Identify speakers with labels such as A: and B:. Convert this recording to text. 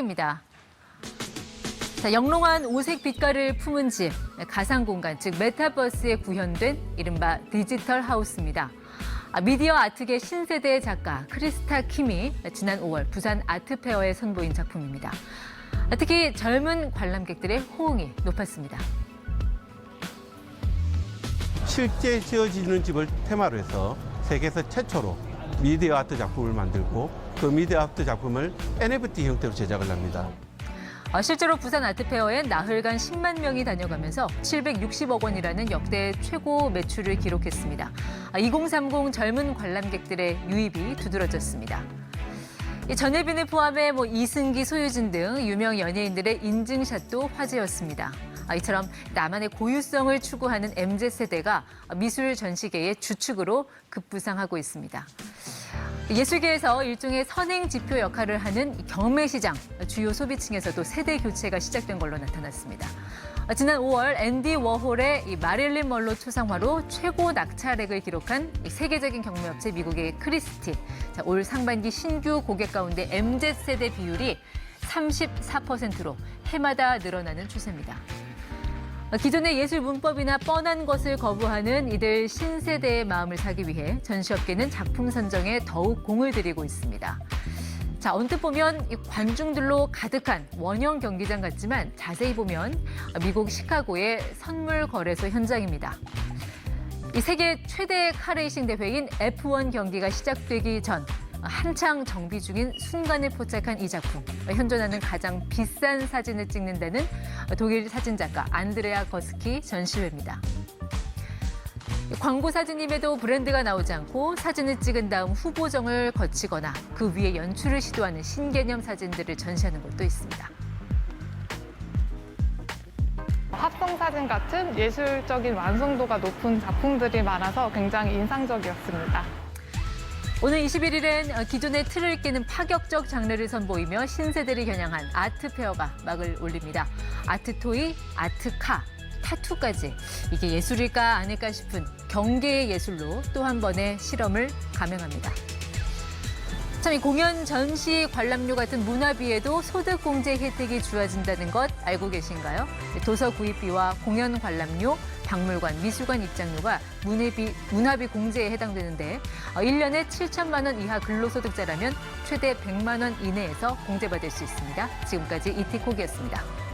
A: 입니다. 자, 영롱한 오색 빛깔을 품은 집, 가상 공간, 즉 메타버스에 구현된 이른바 디지털 하우스입니다. 아, 미디어 아트계 신세대 작가 크리스타 킴이 지난 5월 부산 아트페어에 선보인 작품입니다. 아, 특히 젊은 관람객들의 호응이 높았습니다.
B: 실제 지어지는 집을 테마로 해서 세계에서 최초로 미디어 아트 작품을 만들고 그 미디어 아트 작품을 NFT 형태로 제작을 합니다.
A: 어, 실제로 부산 아트페어엔 나흘간 10만 명이 다녀가면서 760억 원이라는 역대 최고 매출을 기록했습니다. 아, 2030 젊은 관람객들의 유입이 두드러졌습니다. 이 전예빈을 포함해 뭐 이승기, 소유진 등 유명 연예인들의 인증샷도 화제였습니다. 아, 이처럼 나만의 고유성을 추구하는 MZ 세대가 미술 전시계의 주축으로 급부상하고 있습니다. 예술계에서 일종의 선행 지표 역할을 하는 이 경매시장, 주요 소비층에서도 세대 교체가 시작된 걸로 나타났습니다. 지난 5월 앤디 워홀의 이 마릴린 멀로 초상화로 최고 낙찰액을 기록한 이 세계적인 경매업체 미국의 크리스티. 자, 올 상반기 신규 고객 가운데 MZ 세대 비율이 34%로 해마다 늘어나는 추세입니다. 기존의 예술 문법이나 뻔한 것을 거부하는 이들 신세대의 마음을 사기 위해 전시업계는 작품 선정에 더욱 공을 들이고 있습니다. 자, 언뜻 보면 이 관중들로 가득한 원형 경기장 같지만 자세히 보면 미국 시카고의 선물 거래소 현장입니다. 이 세계 최대 카레이싱 대회인 F1 경기가 시작되기 전 한창 정비 중인 순간을 포착한 이 작품. 현존하는 가장 비싼 사진을 찍는다는 독일 사진작가 안드레아 거스키 전시회입니다. 광고 사진임에도 브랜드가 나오지 않고 사진을 찍은 다음 후보정을 거치거나 그 위에 연출을 시도하는 신개념 사진들을 전시하는 곳도 있습니다.
C: 합성 사진 같은 예술적인 완성도가 높은 작품들이 많아서 굉장히 인상적이었습니다.
A: 오늘 21일엔 기존의 틀을 깨는 파격적 장르를 선보이며 신세대를 겨냥한 아트 페어가 막을 올립니다. 아트 토이, 아트카, 타투까지 이게 예술일까 아닐까 싶은 경계의 예술로 또 한 번의 실험을 감행합니다. 참 이 공연 전시 관람료 같은 문화비에도 소득 공제 혜택이 주어진다는 것 알고 계신가요? 도서 구입비와 공연 관람료, 박물관, 미술관 입장료가 문화비, 문화비 공제에 해당되는데 어, 1년에 7천만 원 이하 근로소득자라면 최대 100만 원 이내에서 공제받을 수 있습니다. 지금까지 이티콕이었습니다.